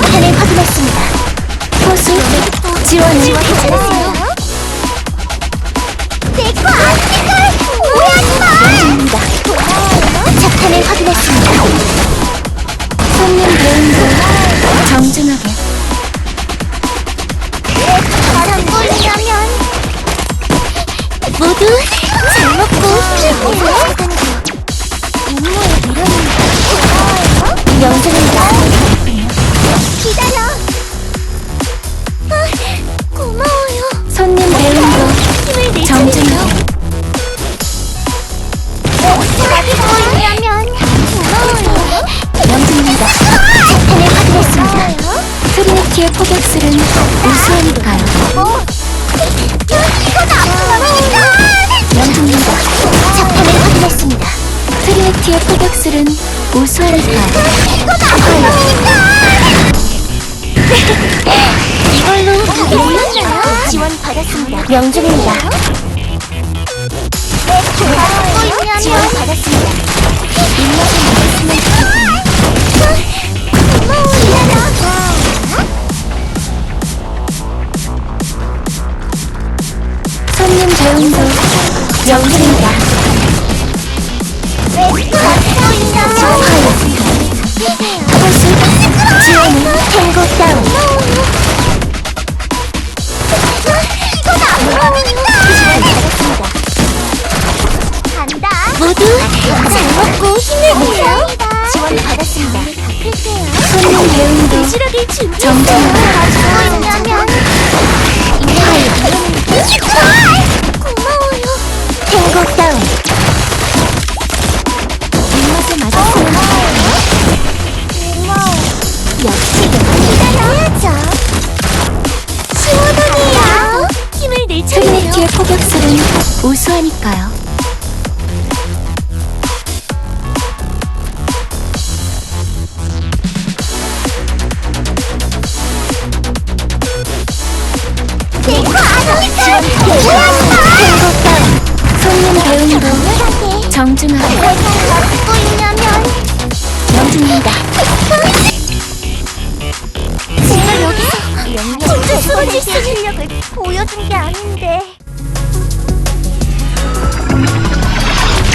작전을 확인했습니다. 호수 지원 지원 잘 포격술은 우수하니까요. 어? 이건 아프니까. 명중입니다. 작전을 확인했습니다. 트리니티의 포격술은 우수하니까요. 이걸로 무기를 지원 받았습니다. 명중입니다. 명중입니다. 다운. 손님 배운도 정중하게. 보이려면 명중입니다. 제가 여기서 진짜 쓰러질 수 실력을 보여준 게 아닌데 Thank you.